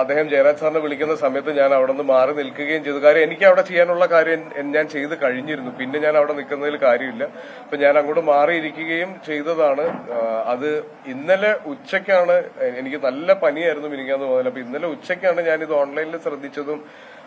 അദ്ദേഹം ജയരാജ് സാറിനെ വിളിക്കുന്ന സമയത്ത് ഞാൻ അവിടെ നിന്ന് മാറി നിൽക്കുകയും ചെയ്തു. കാര്യം എനിക്ക് അവിടെ ചെയ്യാനുള്ള കാര്യം ഞാൻ ചെയ്ത് കഴിഞ്ഞിരുന്നു. പിന്നെ ഞാൻ അവിടെ നിൽക്കുന്നതിൽ കാര്യമില്ല. അപ്പൊ ഞാൻ അങ്ങോട്ട് മാറിയിരിക്കുകയും ചെയ്തതാണ്. അത് ഇന്നലെ ഉച്ചയ്ക്കാണ് എനിക്ക് നല്ല പനിയായിരുന്നു മിനിക്കാന്ന് പോകുന്നത് അപ്പൊ ഇന്നലെ ഉച്ചയ്ക്കാണ് ഞാൻ ഇത് ഓൺലൈനിൽ ശ്രദ്ധിച്ചതും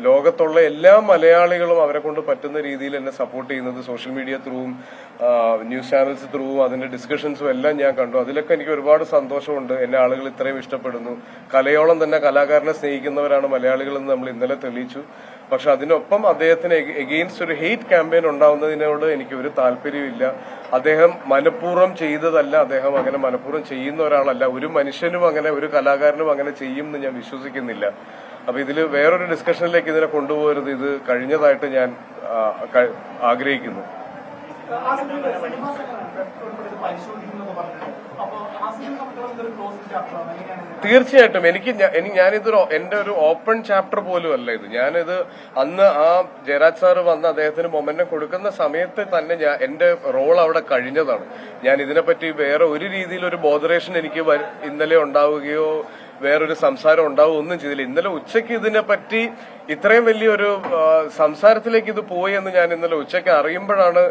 ലോകത്തുള്ള എല്ലാ മലയാളികളും അവരെ കൊണ്ട് പറ്റുന്ന രീതിയിൽ എന്നെ സപ്പോർട്ട് ചെയ്യുന്നത് സോഷ്യൽ മീഡിയ ത്രൂവും ന്യൂസ് ചാനൽസ് ത്രൂവും അതിന്റെ ഡിസ്കഷൻസും എല്ലാം ഞാൻ കണ്ടു. അതിലൊക്കെ എനിക്ക് ഒരുപാട് സന്തോഷമുണ്ട്. എന്നെ ആളുകൾ ഇത്രയും ഇഷ്ടപ്പെടുന്നു. കലയോളം തന്നെ കലാകാരനെ സ്നേഹിക്കുന്നവരാണ് മലയാളികൾ എന്ന് നമ്മൾ ഇന്നലെ തെളിയിച്ചു. പക്ഷെ അതിനൊപ്പം അദ്ദേഹത്തിന് എഗെയിൻസ്റ്റ് ഒരു ഹെയ്റ്റ് ക്യാമ്പയിൻ ഉണ്ടാവുന്നതിനോട് എനിക്ക് ഒരു താല്പര്യമില്ല അദ്ദേഹം മനഃപൂർവം ചെയ്തതല്ല അദ്ദേഹം അങ്ങനെ മനഃപൂർവം ചെയ്യുന്ന ഒരാളല്ല ഒരു മനുഷ്യനും അങ്ങനെ ഒരു കലാകാരനും അങ്ങനെ ചെയ്യും എന്ന് ഞാൻ വിശ്വസിക്കുന്നില്ല അപ്പൊ ഇതിൽ വേറൊരു ഡിസ്കഷനിലേക്ക് ഇതിനെ കൊണ്ടുപോകരുത് ഇത് കഴിഞ്ഞതായിട്ട് ഞാൻ ആഗ്രഹിക്കുന്നു തീർച്ചയായിട്ടും. എനിക്ക് എനിക്ക് എനി- ഞാനിതൊരു എന്റെ ഒരു ഓപ്പൺ ചാപ്റ്റർ പോലും അല്ല ഇത്. ഞാനിത് അന്ന് ആ ജയരാജ് സാറ് വന്ന് അദ്ദേഹത്തിന് മൊമെന്റം കൊടുക്കുന്ന സമയത്ത് തന്നെ ഞാൻ എന്റെ റോൾ അവിടെ കഴിഞ്ഞതാണ്. ഞാൻ ഇതിനെപ്പറ്റി വേറെ ഒരു രീതിയിൽ ഒരു ബോധറേഷൻ എനിക്ക് ഇന്നലെ ഉണ്ടാവുകയോ വേറൊരു സംസാരം ഉണ്ടാവും ഒന്നും ചെയ്തില്ല. ഇന്നലെ ഉച്ചയ്ക്ക് ഇതിനെപ്പറ്റി ഇത്രയും വലിയൊരു സംസാരത്തിലേക്ക് ഇത് പോയി എന്ന് ഞാൻ ഇന്നലെ ഉച്ചയ്ക്ക് അറിയുമ്പോഴാണ്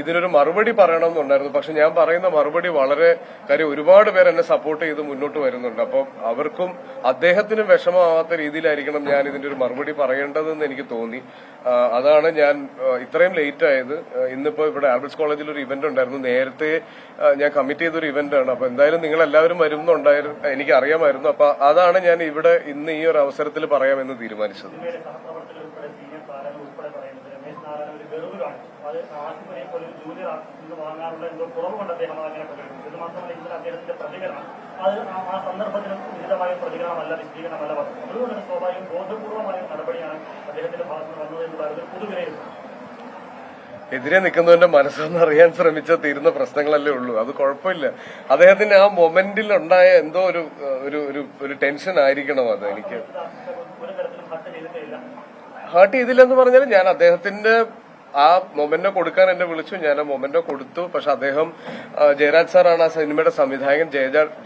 ഇതിനൊരു മറുപടി പറയണമെന്നുണ്ടായിരുന്നു പക്ഷെ ഞാൻ പറയുന്ന മറുപടി വളരെ കാര്യം ഒരുപാട് പേർ എന്നെ സപ്പോർട്ട് ചെയ്ത് മുന്നോട്ട് വരുന്നുണ്ട്. അപ്പം അവർക്കും അദ്ദേഹത്തിനും വിഷമമാവാത്ത രീതിയിലായിരിക്കണം ഞാൻ ഇതിന്റെ ഒരു മറുപടി പറയേണ്ടതെന്ന് എനിക്ക് തോന്നി. അതാണ് ഞാൻ ഇത്രയും ലേറ്റ് ആയത്. ഇന്നിപ്പോ ഇവിടെ ആൽബർട്സ് കോളേജിൽ ഒരു ഇവന്റ് ഉണ്ടായിരുന്നു. നേരത്തെ ഞാൻ കമ്മിറ്റ് ചെയ്ത ഒരു ഇവന്റ് ആണ്. അപ്പൊ എന്തായാലും നിങ്ങൾ എല്ലാവരും വരുന്നുണ്ടായിരുന്നു. എനിക്ക് അറിയാമായിരുന്നു. അപ്പൊ അതാണ് ഞാൻ ഇവിടെ ഇന്ന് ഈ ഒരു അവസരത്തിൽ പറയാമെന്ന് തീരുമാനിച്ചത്. സ്വാഭാവികം ബോധപൂർവമായ നടപടിയാണ് അദ്ദേഹത്തിന്റെ ഭാഗത്ത് വന്നത് എന്ന് പറയുന്നത് പൊതുവിലയിരുത്തൽ എതിരെ നിൽക്കുന്നവന്റെ മനസ്സെന്ന് അറിയാൻ ശ്രമിച്ചാൽ തീരുന്ന പ്രശ്നങ്ങളല്ലേ ഉള്ളൂ. അത് കുഴപ്പമില്ല. അദ്ദേഹത്തിന് ആ മൊമെന്റിൽ ഉണ്ടായ എന്തോ ഒരു ഒരു ഒരു ടെൻഷൻ ആയിരിക്കണം അത് എനിക്ക്. ഹേർട്ട് ചെയ്തില്ലെന്ന് പറഞ്ഞാൽ ഞാൻ അദ്ദേഹത്തിന്റെ ആ മൊമെന്റോ കൊടുക്കാൻ എന്നെ വിളിച്ചു. ഞാൻ ആ മൊമെന്റോ കൊടുത്തു. പക്ഷെ അദ്ദേഹം ജയരാജ് സാറാണ് ആ സിനിമയുടെ സംവിധായകൻ.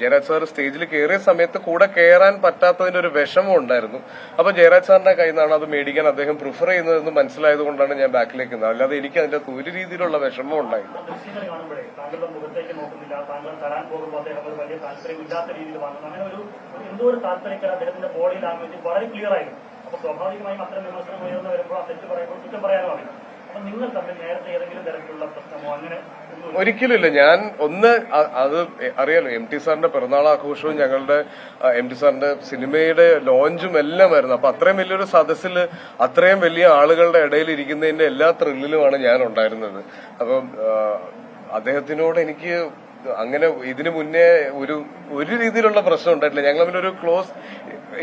ജയരാജ് സാർ സ്റ്റേജിൽ കയറിയ സമയത്ത് കൂടെ കയറാൻ പറ്റാത്തതിന്റെ ഒരു വിഷമം ഉണ്ടായിരുന്നു. അപ്പൊ ജയരാജ് സാറിന്റെ കയ്യിൽ നിന്നാണ് അത് മേടിക്കാൻ അദ്ദേഹം പ്രിഫർ ചെയ്യുന്നതെന്ന് മനസ്സിലായത് കൊണ്ടാണ് ഞാൻ ബാക്കിലേക്ക് നിന്നത്. അല്ലാതെ എനിക്ക് അതിന്റെ ഒരു രീതിയിലുള്ള വിഷമം ഉണ്ടായില്ല. എന്തോ ഒരു അദ്ദേഹത്തിന്റെ വളരെ ക്ലിയർ ആയിരുന്നു. സ്വാഭാവികമായും അത്തരം വിമർശനം ഉയർന്നു വരുമ്പോൾ തെറ്റ് പറയുമ്പോൾ കുറ്റം പറയാനും നിങ്ങൾ തമ്മിൽ നേരത്തെ ഏതെങ്കിലും തരത്തിലുള്ള പ്രശ്നമോ അങ്ങനെ ഒരിക്കലുമില്ല. ഞാൻ ഒന്ന് അത് അറിയാലോ എം ടി സാറിന്റെ പിറന്നാൾ ആഘോഷവും ഞങ്ങളുടെ എം ടി സാറിന്റെ സിനിമയുടെ ലോഞ്ചും എല്ലാം ആയിരുന്നു അപ്പൊ അത്രയും വലിയൊരു സദസ്സിൽ അത്രയും വലിയ ആളുകളുടെ ഇടയിൽ ഇരിക്കുന്നതിന്റെ എല്ലാ ത്രില്ലിലുമാണ് ഞാൻ ഉണ്ടായിരുന്നത്. അപ്പം അദ്ദേഹത്തിനോട് എനിക്ക് അങ്ങനെ ഇതിനു മുന്നേ ഒരു ഒരു രീതിയിലുള്ള പ്രശ്നം ഉണ്ടായിട്ടില്ല. ഞങ്ങൾ തമ്മിൽ ഒരു ക്ലോസ്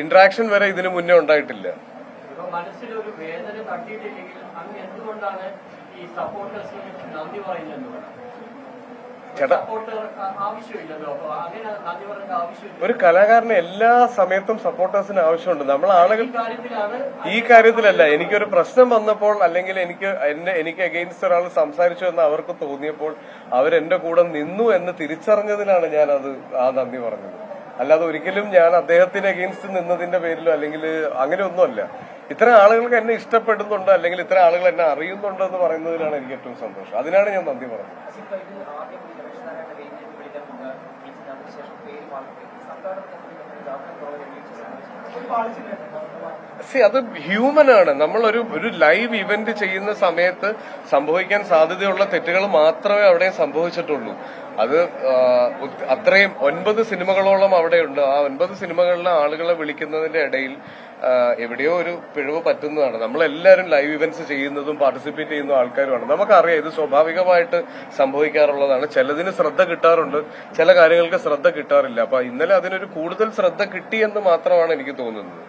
ഇന്ററാക്ഷൻ വരെ ഇതിനു മുന്നേ ഉണ്ടായിട്ടില്ല. മനസ്സിലൊരു വേദന എന്തുകൊണ്ടാണ് ഈ സപ്പോർട്ടേഴ്സിന് നന്ദി പറയുന്നത്? ചേട്ടാ ഒരു കലാകാരന് എല്ലാ സമയത്തും സപ്പോർട്ടേഴ്സിന് ആവശ്യമുണ്ട്. നമ്മൾ ആളുകൾ ഈ ഈ കാര്യത്തിലല്ല എനിക്കൊരു പ്രശ്നം വന്നപ്പോൾ അല്ലെങ്കിൽ എനിക്ക് എന്നെ എനിക്ക് അഗെയിൻസ്റ്റ് ഒരാൾ സംസാരിച്ചു എന്ന് അവർക്ക് തോന്നിയപ്പോൾ അവരെന്റെ കൂടെ നിന്നു എന്ന് തിരിച്ചറിഞ്ഞതിനാണ് ഞാൻ അത് ആ നന്ദി പറഞ്ഞത്. അല്ലാതെ ഒരിക്കലും ഞാൻ അദ്ദേഹത്തിന് അഗെയിൻസ്റ്റ് നിന്നതിന്റെ പേരിലോ അല്ലെങ്കിൽ അങ്ങനെയൊന്നുമല്ല ഇത്ര ആളുകൾക്ക് എന്നെ ഇഷ്ടപ്പെടുന്നുണ്ട്? അല്ലെങ്കിൽ ഇത്ര ആളുകൾ എന്നെ അറിയുന്നുണ്ട് എന്ന് പറയുന്നതിലാണ് എനിക്ക് ഏറ്റവും സന്തോഷം. അതിനാണ് ഞാൻ നന്ദി പറഞ്ഞത് സി അത് ഹ്യൂമൻ ആണ്. നമ്മൾ ഒരു ഒരു ലൈവ് ഇവന്റ് ചെയ്യുന്ന സമയത്ത് സംഭവിക്കാൻ സാധ്യതയുള്ള തെറ്റുകൾ മാത്രമേ അവിടെ സംഭവിച്ചിട്ടുള്ളൂ. അത് അത്രയും ഒൻപത് സിനിമകളോളം അവിടെയുണ്ട്. ആ ഒൻപത് സിനിമകളിലെ ആളുകളെ വിളിക്കുന്നതിന്റെ ഇടയിൽ എവിടെയോ ഒരു പിഴവ് പറ്റുന്നതാണ്. നമ്മളെല്ലാവരും ലൈവ് ഇവന്റ്സ് ചെയ്യുന്നതും പാർട്ടിസിപ്പേറ്റ് ചെയ്യുന്ന ആൾക്കാരുമാണ്. നമുക്കറിയാം ഇത് സ്വാഭാവികമായിട്ട് സംഭവിക്കാറുള്ളതാണ്. ചിലതിന് ശ്രദ്ധ കിട്ടാറുണ്ട്. ചില കാര്യങ്ങൾക്ക് ശ്രദ്ധ കിട്ടാറില്ല. അപ്പൊ ഇന്നലെ അതിനൊരു കൂടുതൽ ശ്രദ്ധ കിട്ടിയെന്ന് മാത്രമാണ് എനിക്ക് തോന്നുന്നത്.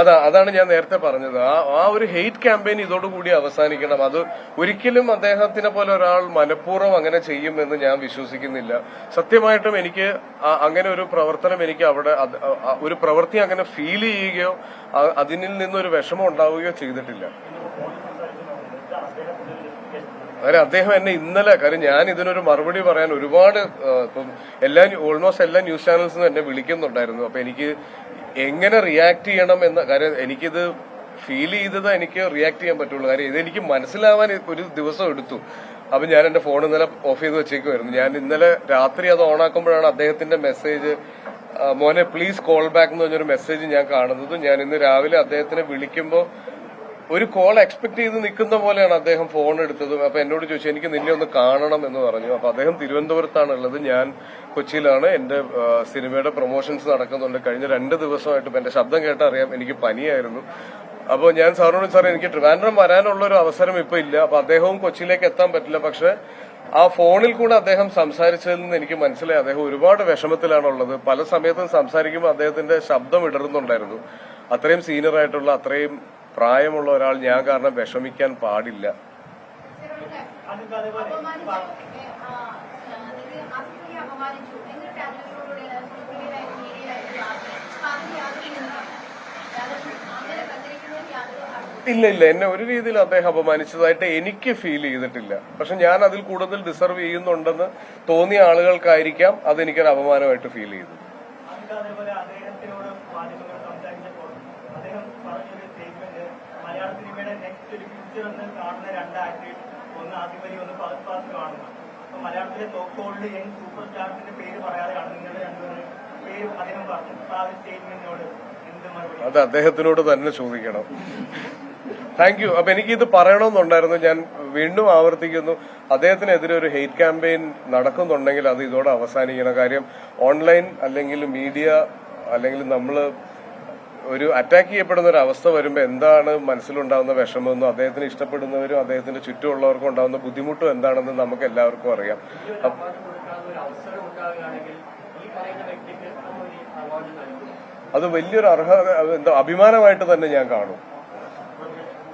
അതാ അതാണ് ഞാൻ നേരത്തെ പറഞ്ഞത്. ആ ആ ഒരു ഹെയ്റ്റ് ക്യാമ്പയിൻ ഇതോടുകൂടി അവസാനിക്കണം. അത് ഒരിക്കലും അദ്ദേഹത്തിനെ പോലെ ഒരാൾ മനഃപൂർവം അങ്ങനെ ചെയ്യുമെന്ന് ഞാൻ വിശ്വസിക്കുന്നില്ല. സത്യമായിട്ടും എനിക്ക് അങ്ങനെ ഒരു പ്രവർത്തനം എനിക്ക് അവിടെ ഒരു പ്രവൃത്തി അങ്ങനെ ഫീൽ ചെയ്യുകയോ അതിനിൽ നിന്നൊരു വിഷമം ഉണ്ടാവുകയോ ചെയ്തിട്ടില്ല. കാര്യം അദ്ദേഹം എന്നെ ഇന്നലെ കാര്യം ഞാൻ ഇതിനൊരു മറുപടി പറയാൻ ഒരുപാട് ഇപ്പം എല്ലാ ഓൾമോസ്റ്റ് എല്ലാ ന്യൂസ് ചാനൽസും എന്നെ വിളിക്കുന്നുണ്ടായിരുന്നു. അപ്പൊ എനിക്ക് എങ്ങനെ റിയാക്ട് ചെയ്യണം എന്ന കാര്യം എനിക്കിത് ഫീൽ ചെയ്തത് എനിക്ക് റിയാക്ട് ചെയ്യാൻ പറ്റുള്ളൂ. കാര്യം ഇതെനിക്ക് മനസ്സിലാവാൻ ഒരു ദിവസം എടുത്തു. അപ്പൊ ഞാൻ എന്റെ ഫോൺ ഇന്നലെ ഓഫ് ചെയ്ത് വെച്ചേക്കുമായിരുന്നു ഞാൻ ഇന്നലെ രാത്രി അത് ഓണാക്കുമ്പോഴാണ് അദ്ദേഹത്തിന്റെ മെസ്സേജ് മോനെ പ്ലീസ് കോൾ ബാക്ക് എന്ന് പറഞ്ഞൊരു മെസ്സേജ് ഞാൻ കാണുന്നത്. ഞാൻ ഇന്ന് രാവിലെ അദ്ദേഹത്തിനെ വിളിക്കുമ്പോൾ ഒരു കോൾ എക്സ്പെക്ട് ചെയ്ത് നിൽക്കുന്ന പോലെയാണ് അദ്ദേഹം ഫോൺ എടുത്തതും. അപ്പൊ എന്നോട് ചോദിച്ചു എനിക്ക് നിന്നെ ഒന്ന് കാണണം എന്ന് പറഞ്ഞു. അപ്പൊ അദ്ദേഹം തിരുവനന്തപുരത്താണ് ഉള്ളത് ഞാൻ കൊച്ചിയിലാണ്. എന്റെ സിനിമയുടെ പ്രൊമോഷൻസ് നടക്കുന്നുണ്ട്. കഴിഞ്ഞ രണ്ട് ദിവസമായിട്ട് എന്റെ ശബ്ദം കേട്ടറിയാം എനിക്ക് പനിയായിരുന്നു. അപ്പോൾ ഞാൻ സാറിനോട് സാർ എനിക്ക് ട്രിവാൻഡ്രം വരാനുള്ള ഒരു അവസരം ഇപ്പൊ ഇല്ല. അപ്പൊ അദ്ദേഹവും കൊച്ചിയിലേക്ക് എത്താൻ പറ്റില്ല. പക്ഷെ ആ ഫോണിൽ കൂടെ അദ്ദേഹം സംസാരിച്ചതിൽ നിന്ന് എനിക്ക് മനസ്സിലായി. അദ്ദേഹം ഒരുപാട് വിഷമത്തിലാണുള്ളത്. പല സമയത്തും സംസാരിക്കുമ്പോൾ അദ്ദേഹത്തിന്റെ ശബ്ദം ഇടറുന്നുണ്ടായിരുന്നു. അത്രയും സീനിയർ ആയിട്ടുള്ള അത്രയും പ്രായമുള്ള ഒരാൾ ഞാൻ കാരണം വിഷമിക്കാൻ പാടില്ല. ഇല്ല ഇല്ല. എന്നെ ഒരു രീതിയിൽ അദ്ദേഹം അപമാനിച്ചതായിട്ട് എനിക്ക് ഫീൽ ചെയ്തിട്ടില്ല. പക്ഷെ ഞാൻ അതിൽ കൂടുതൽ ഡിസർവ് ചെയ്യുന്നുണ്ടെന്ന് തോന്നിയ ആളുകൾക്കായിരിക്കാം അതെനിക്കൊരു അപമാനമായിട്ട് ഫീൽ ചെയ്തു അതിപ്പോ അതേപോലെ അദ്ദേഹത്തിനോട് മാധ്യമങ്ങളോട് സംസാരിച്ചപ്പോൾ അദ്ദേഹം പറഞ്ഞൊരു സ്റ്റേറ്റ്മെന്റ് മലയാള സിനിമയുടെ നെക്സ്റ്റ് വന്ന് കാണുന്ന രണ്ട് ആക്ടേഴ്സ് ഒന്ന് ആസിഫ് ഒന്ന് ഫഹദ് ഫാസിൽ കാണുന്നു. അപ്പൊ മലയാളത്തിലെ തോക്കോളിൽ യങ് സൂപ്പർ സ്റ്റാർസിന്റെ പേര് പറയാതെയാണ് നിങ്ങളുടെ രണ്ടുപേരും പേര് അദ്ദേഹം പറഞ്ഞു അപ്പൊ ആ സ്റ്റേറ്റ്മെന്റിനോട് എന്ത് മറുപടി? അത് അദ്ദേഹത്തിനോട് തന്നെ ചോദിക്കണം. താങ്ക് യു അപ്പൊ എനിക്കിത് പറയണമെന്നുണ്ടായിരുന്നു. ഞാൻ വീണ്ടും ആവർത്തിക്കുന്നു. അദ്ദേഹത്തിനെതിരെ ഒരു ഹെയ്റ്റ് ക്യാമ്പയിൻ നടക്കുന്നുണ്ടെങ്കിൽ അത് ഇതോടെ അവസാനിക്കണം. കാര്യം ഓൺലൈൻ അല്ലെങ്കിൽ മീഡിയ അല്ലെങ്കിൽ നമ്മൾ ഒരു അറ്റാക്ക് ചെയ്യപ്പെടുന്ന ഒരു അവസ്ഥ വരുമ്പോൾ എന്താണ് മനസ്സിലുണ്ടാകുന്ന വിഷമമെന്നും അദ്ദേഹത്തിന് ഇഷ്ടപ്പെടുന്നവരും അദ്ദേഹത്തിന്റെ ചുറ്റുമുള്ളവർക്കും ഉണ്ടാകുന്ന ബുദ്ധിമുട്ടും എന്താണെന്ന് നമുക്ക് എല്ലാവർക്കും അറിയാം അത് വലിയൊരു അർഹത എന്താ അഭിമാനമായിട്ട് തന്നെ ഞാൻ കാണും.